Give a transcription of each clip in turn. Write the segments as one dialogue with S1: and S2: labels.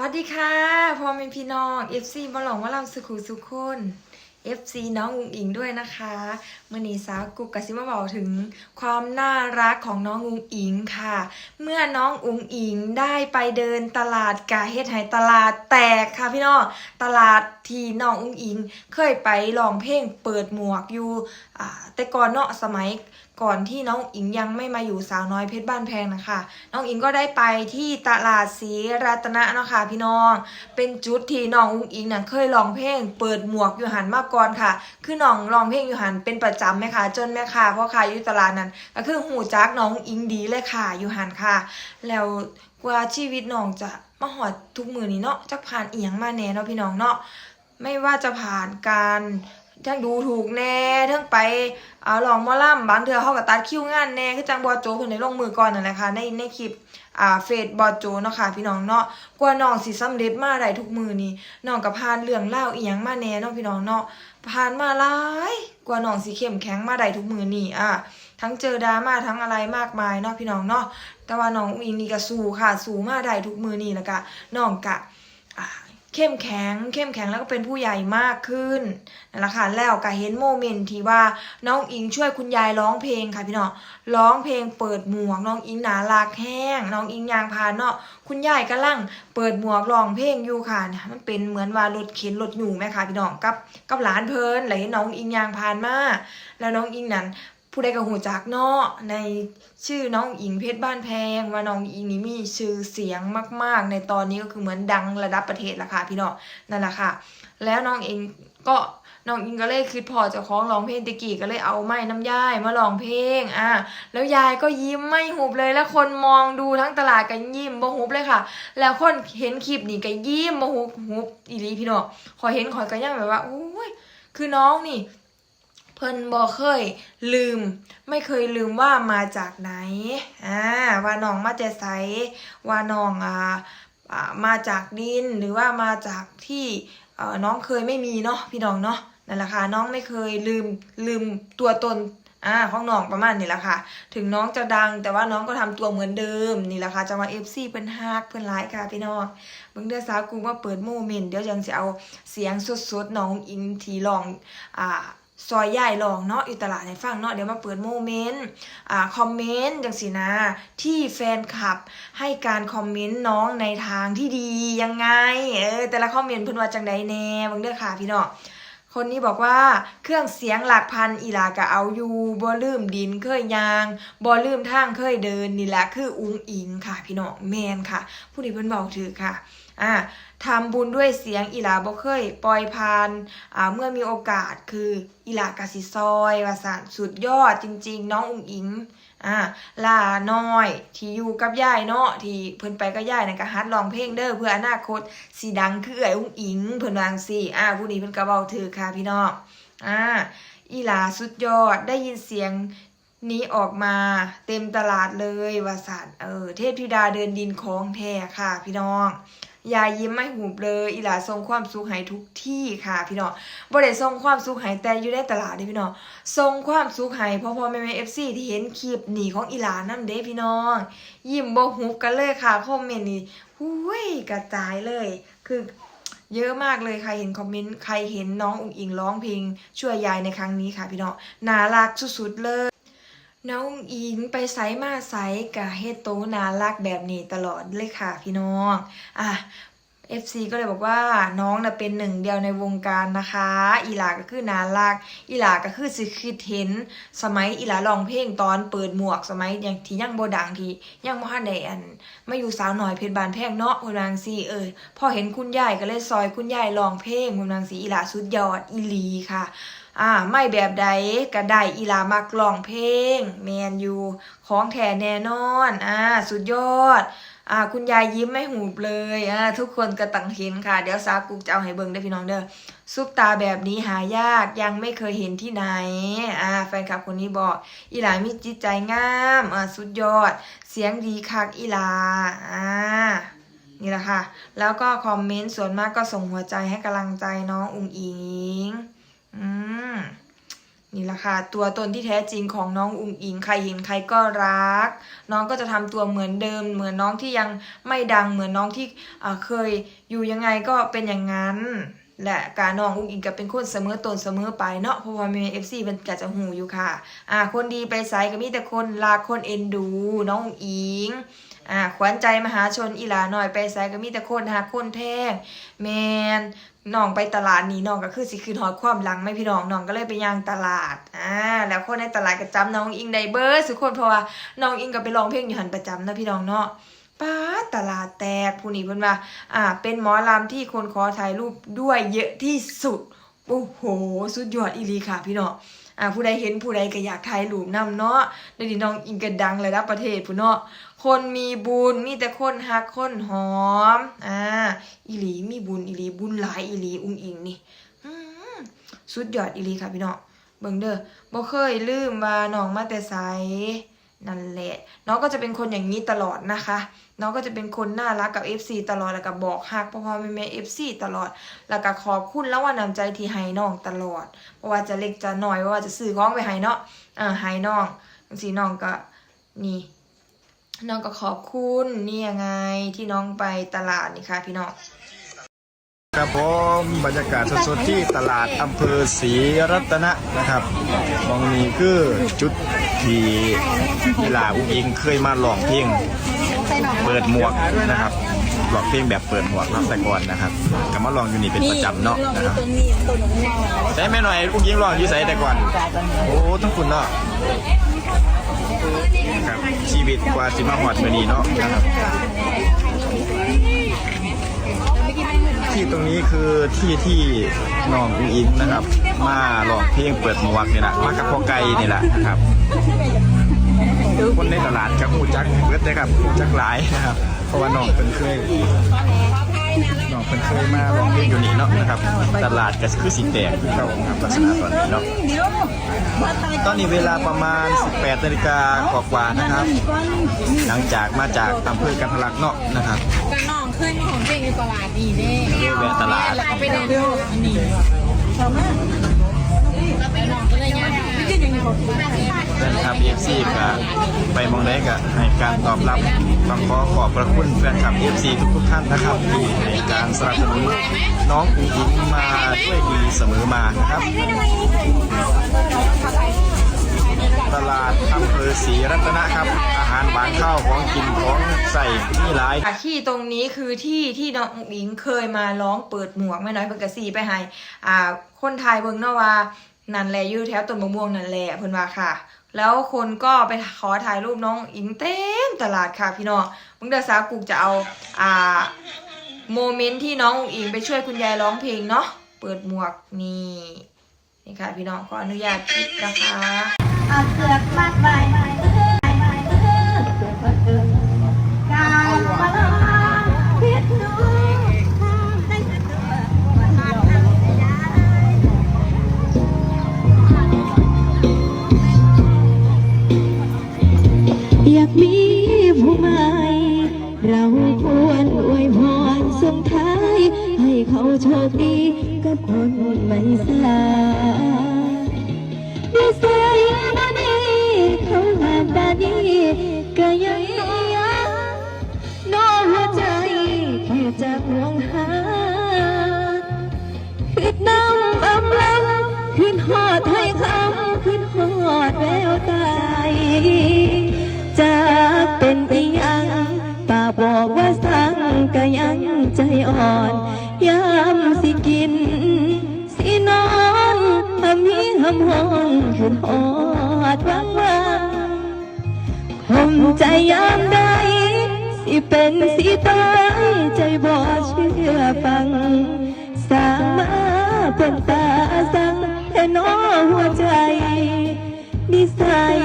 S1: วัสดีค่ะพ่อแม่พี่น้อง FC บอลหลงว่าเราสุขุสุขคน FC น้องอุงอิงด้วยนะคะมื่อนี้สาวกุกกะซิมาบอกถึงความน่ารักของน้องอุงอิงค่ะ เมื่อน้องอุงอิงได้ไปเดินตลาดกะเฮ็ดไหตลาดแตกค่ะพี่น้องตลาด ที่น้องอุ้งอิงเคยไปร้องเพลงเปิดหมวกอยู่แต่ก่อนเนาะสมัยก่อนที่น้องอิงยังไม่มาอยู่สาวน้อยเพชรบ้านแพงนะคะ น้องอิงก็ได้ไปที่ตลาดศรีรัตนะเนาะค่ะพี่น้อง เป็นจุดที่น้องอุ้งอิงน่ะเคยร้องเพลงเปิดหมวกอยู่หันมาก่อนค่ะ คือน้องร้องเพลงอยู่หันเป็นประจำไหมคะจนแม่ค่ะพราะค่ะอยู่ตลาดนั้น ก็คือหูจักน้องอุงอิงดีเลยค่ะอยู่หันค่ะ แล้วกว่าชีวิตน้องจะมาหอดทุกมือนี้เนาะจักผ่านเอียงมาแน่เนาะพี่น้องเนาะ ไม่ว่าจะผ่านการทั้งดูถูกแน่ทั้งไปเอาลองมอล่ำบางเทื่อเขาก็ตัดคิวงานแน่คือจังบอโจเพิ่นได้ลงมือก่อนนั่นแหละค่ะในในคลิปอ่าเฟซบอโจเนาะค่ะพี่น้องเนาะกว่าน้องสิสำเร็จมาได้ทุกมือนี้น้องก็ผ่านเรื่องเล่าวอีหยังมาแน่เนาะพี่น้องเนาะผ่านมาหลายกว่าน้องสิเข้มแข็งมาได้ทุกมือนี้อะทั้งเจอดราม่าทั้งอะไรมากมายเนาะพี่น้องเนาะแต่ว่าน้องอิงนี่ก็สู้ค่ะสู้มาได้ทุกมือนี้แล้วก็น้องกะ เข้มแข็ง เข้มแข็งแล้วก็เป็นผู้ใหญ่มากขึ้นนั่นแหละค่ะแล้วก็เห็นโมเมนต์ที่ว่าน้องอิงช่วยคุณยายร้องเพลงค่ะพี่น้องร้องเพลงเปิดหมวกน้องอิงหนาลากแห้ง น้องอิงยางพานเนาะคุณยายกำลังเปิดหมวกร้องเพลงอยู่ค่ะเนี่ยมันเป็นเหมือนว่ารถเข็นรถอยู่ไหมคะพี่น้องกับกับหลานเพลินไหลน้องอิงยางพานมาแล้วน้องอิงนั้น ผู้ใดก็หูจักเนาะในชื่อน้องอิงเพชรบ้านแพงว่าน้องอิงนี่มีชื่อเสียงมาก ๆ ในตอนนี้ก็คือเหมือนดังระดับประเทศละค่ะพี่เนาะนั่นแหละค่ะ แล้วน้องเองก็น้องอิงก็เลยคือพอจะคล้องร้องเพลงตะกี้ก็เลยเอาไม้น้ำยายมาร้องเพลงอะแล้วยายก็ยิ้มไม่หุบเลยแล้วคนมองดูทั้งตลาดกันยิ้มบ่หุบเลยค่ะ แล้วคนเห็นคลิปนี่ก็ยิ้มบ่หุบหุบอีหลีพี่เนาะขอเห็นขอก็ยังแบบว่าโอ้ยคือน้องนี่ พิ่นบ่เคยลืม ไม่เคยลืมว่ามาจากไหนอ่าว่าน้องมาจากไสว่าน้องอ่ามาจากดินหรือว่ามาจากที่น้องเคยไม่มีเนาะพี่น้องเนาะนั่นแหละค่ะน้องไม่เคยลืมลืมตัวตนอ่าของน้องประมาณนี้แหละค่ะ ถึงน้องจะดังแต่ว่าน้องก็ทำตัวเหมือนเดิมนี่แหละค่ะจะมา FC เพิ่นฮักเพิ่นไลค์ค่ะพี่น้องเบิ่งเด้อสาวกูมาเปิดโมเมนต์เดี๋ยวจังสิเอาเสียงสดๆน้องอิงที่ร้องอ่า ซอยใหญ่ลองเนาะอยู่ตลาดให้ฟังเนาะเดี๋ยวมาเปิดโมเมนต์อ่าคอมเมนต์จังสินะ ที่แฟนคลับให้การคอมเมนต์น้องในทางที่ดียังไงเออแต่ละคอมเมนต์เพิ่นว่าจังใดแน่บิ่งเด้อค่ะพี่น้องคนนี้บอกว่าเครื่องเสียงหลักพันอีลากะเอาอยู่บ่ลืมดินเคยยางบ่ลืมทางเคยเดินนี่แหละคืออุ้งอิงค่ะ พี่น้องแมนค่ะ ผู้นี้เพิ่นเบาถือค่ะ อ่าทำบุญด้วยเสียงอีหลาบ่เคย ปล่อยผ่านอ่าเมื่อมีโอกาสคืออีหลากาสิซอยว่าสานสุดยอดจริง ๆ น้องอุ๋งอิงอ่าลาน้อย ที่อยู่กับย่ายเนาะที่เพิ่นไปกับยายนั่นก็ฮัดร้องเพลงเด้อเพื่ออนาคตสิดังคือเอื้อยอุ๋งอิงเพิ่นวางซี่อ่าผู้นี้เพิ่นก็เว้าถือค่ะพี่น้องอ่าอีหลาสุดยอดได้ยินเสียงนี้ออกมาเต็มตลาดเลยวาสานเออเทพธิดาเดินดินของแท้ค่ะพี่น้อง ยายยิ้มไม่หูบเลยอีหลาทรงความสุขให้ทุกที่ค่ะ พี่น้องบ่ได้ทรงความสุขให้แต่อยู่ในตลาดเด้พี่น้องทรงความสุขให้พ่อพ่อแม่แม่เอฟซีที่เห็นคลิปหนีของอีหลานั่นเด้พี่น้อง ยิ้มบ่หุบกันเลยค่ะคอมเมนต์นี่หุ้ยกระจายเลย คือเยอะมากเลยใครเห็นคอมเมนต์ใครเห็นน้องอุ๋งอิงร้องเพลงช่วยยายในครั้งนี้ค่ะพี่น้องน่ารักสุดๆเลย น้องอิงไปไซมาไซกะเฮ็ดโตน่ารักแบบนี้ตลอดเลยค่ะพี่น้อง อะ FC ก็เลยบอกว่าน้องน่ะเป็นหนึ่งเดียวในวงการนะคะ อีหลาก็คือนารักอีหลาก็คือสิคิดเห็น สมัยอีหลาร้องเพลงตอนเปิดหมวกสมัยยังที่ยังโบดังที่ยังบ่ทันไดอันมาอยู่สาวหน้อยเพชรบานแพงเนาะเพิ่นางซีเออพอเห็นคุณยายก็เลยซอยคุณยายร้องเพลงเพิ่นางซีอีหลาสุดยอดอีหลีค่ะอ่าไม่แบบใดก็ได้อีลามักร้องเพลง แมนอยู่ของแท้แน่นอนอ่าสุดยอด อ่าคุณยายยิ้มไม่หูบเลยอ่าทุกคนก็ตังเห็นค่ะ เดี๋ยวซากุกจะเอาให้เบิ่งได้พี่น้องเด้อซุปตาแบบนี้หายากยังไม่เคยเห็นที่ไหนอ่าแฟนคลับคนนี้บอกอีหลามีจิตใจงามอ่าสุดยอด เสียงดีคักอีหลาอ่านี่แหละค่ะ แล้วก็คอมเมนต์ส่วนมากก็ส่งหัวใจให้กำลังใจน้องอุงอิงอืม นี่แหละค่ะตัวตนที่แท้จริงของน้องอุงอิงใครเห็นใครก็รัก น้องก็จะทำตัวเหมือนเดิม เหมือนน้องที่ยังไม่ดังเหมือนน้องที่เคยอยู่ยังไงก็เป็นอย่างนั้นและการน้องอุ้งอิงก็เป็นคนเสมอตนเสมอไปเนาะเพราะว่ามีเอฟซีมันก็จะหูอยู่ค่ะ อ่า คนดีไปไสก็มีแต่คนรักคนเอ็นดู น้องอุงอิงอ่าขวัญใจมหาชนอีหลาหน่อยไปไสก็มีแต่คนหาคนแท้งแมน น้องไปตลาดนี่น้องก็คือสิคืนหอดความหลังไม่พี่น้องน้องก็เลยไปย่างตลาดอ่าแล้วคนในตลาดก็จำน้องอิงได้เบิร์สุกคนเพราะว่าน้องอิงก็ไปร้องเพลงอยู่หันประจำนะพี่น้องเนาะป้าตลาดแตกผู้นี้เพิ่นว่าอ่า เป็นหมอลำที่คนขอถ่ายรูปด้วยเยอะที่สุดโอ้โห สุดยอดอีลีค่ะพี่น้องอ่าผู้ใดเห็นผู้ใดก็อยากถ่ายรูปนำเนาะเดี๋ยวนี้น้องอิงก็ดังระดับประเทศผู้เนาะ คนมีบุญมีแต่คนฮักคนหอม อ่าอีหลีมีบุญอีหลีบุญหลายอีหลีอุ้งอิงนี่สุดยอดอีหลีค่ะพี่น้องเบิ่งเด้อบ่เคยลืมว่าน้องมาแต่ไสนั่นแหละน้องก็จะเป็นคนอย่างนี้ตลอดนะคะ น้องก็จะเป็นคนน่ารักกับ FC ตลอดแล้วก็บอกฮักพ่อพ่อแม่แม่ FC ตลอด แล้วก็ขอบคุณแล้วว่านำใจที่ให้น้องตลอดเพราะว่าจะเล็กจะน้อยว่าจะซื้อของไปให้เนาะอ่าให้น้องจังซี่น้องก็นี่ น้องก็ขอบคุณนี่ยังไงที่น้องไปตลาดนี่ค่ะพี่น้อง
S2: ครับผมบรรยากาศสดๆที่ตลาดอำเภอศรีรัตนะนะครับมองนี้คือจุดที่เวลาอุ้งอิงเคยมาลองเพลงเปิดหมวกนะครับลองเพลงแบบเปิดหมวกเนาะแต่ก่อนนะครับก็มาลองอยู่นี่เป็นประจำเนาะนะครับใช่ไหมหน่อยอุ้งอิงลองอยู่ใส่แต่ก่อนโอ้ต้องคุณเนาะ ครับชีวิตกว่าสิมาหอดมือนี้เนาะนะครับ ที่ตรงนี้คือที่ที่น้องอุ้งอิงนะครับ มาหลองเพลงเปิดหมวกนี่แหละมากับพ่อไก่นี่แหละนะครับ คนในตลาดกับหูจักเบิดเลยครับหูจักหลายนะครับ เพราะว่าน้องเป็นเคย น้องเป็นเคยมาลองเพลงอยู่นี่เนาะนะครับ ตลาดก็คือสีแดงคือเข้าครับลักษณะตอนนี้เนาะตอนนี้เวลาประมาณ 18นาฬิกากว่าๆนะครับ หลังจากมาจากอำเภอกันทะลักเนาะนะครับ
S3: ก็น้องขึ้นของเก่งอยู่ตลาดนี่เด้
S2: แวะตลาด
S3: แล้วก็ไปเดินดูอันนี้แล้วน้องก็ เลยยังไม่ใช่ยังมีขอ
S2: ฟนคลับไปมองได้ก็ให้การตอบรับต้องขอขอบพระคุณแฟนคลับ FC ทุกๆท่านนะครับที่ให้การสนับสนุนน้องอุ๋งอิงมาด้วยดีเสมอมานะครับ ตลาดอำเภอศรีรัตนะครับ อาหารหวานข้าวของกินของใส่ที่หลาย
S1: ที่ตรงนี้คือที่ที่น้องอุ๋งอิงเคยมาร้องเปิดหมวกไม่น้อยเพิ่นก็สีไปให้อ่าคนไทยเบิ่งเนาะว่า นั่นแหละอยู่แถวต้นมะม่วงนั่นแหละเพิ่นว่าค่ะ แล้วคนก็ไปขอถ่ายรูปน้องอิงเต็มตลาดค่ะพี่น้องมึงเดอสากุกจะเอาอ่าโมเมนต์ที่น้องอิงไปช่วยคุณยายร้องเพลงเนาะเปิดหมวกนี่นี่ค่ะพี่น้องขออนุญาตคิดนะคะ
S4: เอาเสือกมากไป คดีกับคนไม่สายนิสัยบ่ดีเขาหากตาดีก็ยังยังน้อหัวใจแค่จะห่วงหาคิดน้ำอำลำขึ้นหอดให้คำขึ้นหอดแววตายจะเป็นอีหยังปากบอกว่าสั่งก็ยังใจอ่อนยาำมีหำห้องขึ้นหอดวังวังคมใจยามใดสิเป็นสิตายใจบ่เชื่อฟังสางมาเป็นตาสังแต่น้อหัวใจนิสัย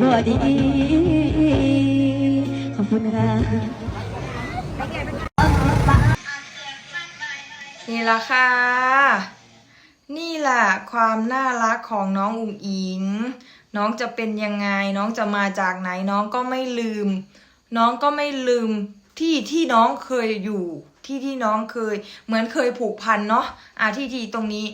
S4: บ่ดี ขอบคุณค่ะ
S1: นี่ละค่ะ นี่แหละความน่ารักของน้องอุ๋งอิง น้องจะเป็นยังไง น้องจะมาจากไหนน้องก็ไม่ลืม น้องก็ไม่ลืมที่ที่น้องเคยอยู่ที่ที่น้องเคย เหมือนเคยผูกพันเนาะอ่าที่ที่ตรงนี้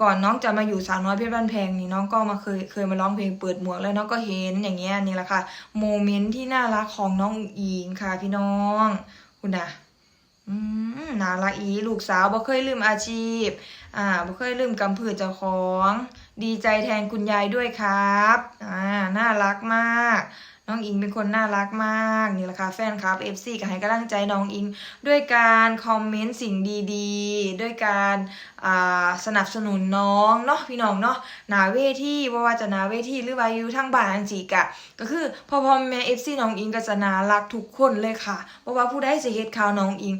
S1: ก่อนน้องจะมาอยู่สาวน้อยเพชรบ้านแพงนี่น้องก็มาเคยเคยมาร้องเพลงเปิดหมวกแล้วน้องก็เห็นอย่างเงี้ยนี่แหละค่ะโมเมนต์ที่น่ารักของน้องอุ๋งอิงค่ะพี่น้องคุณนะอืมน่ารักอีลูกสาวบ่เคยลืมอาชีพ อ่าบ่เคยลืมกำพืชเจ้าของ ดีใจแทนคุณยายด้วยครับอ่าน่ารักมาก น้องอิงเป็นคนน่ารักมากนี่แหละค่ะแฟนคลับ FC ก็ให้กำลังใจน้องอิง ด้วยการคอมเมนต์สิ่งดีๆ ด้วยการอ่าสนับสนุนน้องเนาะพี่น้องเนาะหนาเวทีบ่ว่าจะหนาเวทีหรือว่าอยู่ทางบ้านจีกะก็คือพอพอแม่ FC น้องอิงก็จะน่ารักทุกคนเลยค่ะเพราะว่าผู้ใดสิเฮ็ดข่าวน้องอิง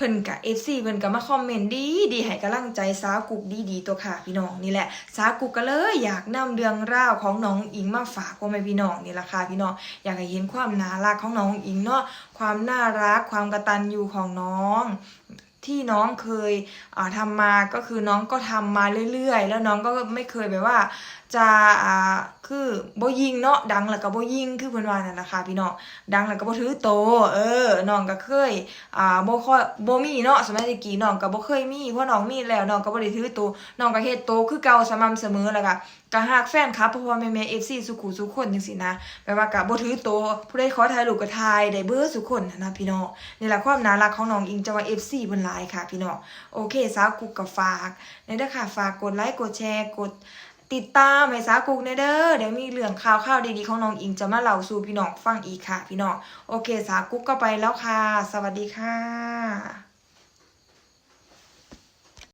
S1: เพิ่นกับ FC เพิ่นก็มาคอมเมนต์ดีดีให้กำลังใจสาวกุกดีดีตัวค่ะพี่น้องนี่แหละสาวกุกก็เลยอยากนำเรื่องราวของน้องอิงมาฝากพ่อแม่พี่น้องนี่แหละค่ะพี่น้องอยากให้เห็นความน่ารักของน้องอิงเนาะความน่ารักความกระตัญญูของน้องที่น้องเคยอ่าทำมาก็คือน้องก็ทำมาเรื่อยๆ แล้วน้องก็ไม่เคยแบบว่าจะอ่า คือบ่ยิงเนาะดังแล้วก็บ่ยิงคือเพิ่นว่านั่นล่ะค่ะพี่น้องดังแล้วก็บ่ถือโต เออน้องก็เคยอ่าบ่ค่อยบ่มีเนาะสมัยตะกี้น้องก็บ่เคยมีเพราะน้องมีแล้วน้องก็บ่ได้ถือโตน้องก็เฮ็ดโตคือเก่าสม่ำเสมอแล้วก็ก็ฮักแฟนคลับพ่อพ่อแม่แม่ FC สุขุสุขคนจังซี่นะแปลว่าก็บ่ถือโตผู้ใดขอถ่ายรูปก็ถ่ายได้เบิดสุคนนะพี่น้องนี่แหละความน่ารักของน้องอิงจะว่า FC เพิ่นหลายค่ะ พี่น้องโอเคสาวกุกก็ฝากในเด้อค่ะฝากกดไลค์กดแชร์กด ติดตามไอ้สากุกในเด้อเดี๋ยวมีเรื่องข่าวข่าวดีๆของน้องอิงจะมาเล่าสู่พี่น้องฟังอีกค่ะ พี่น้องโอเค สากุกก็ไปแล้วค่ะ สวัสดีค่ะ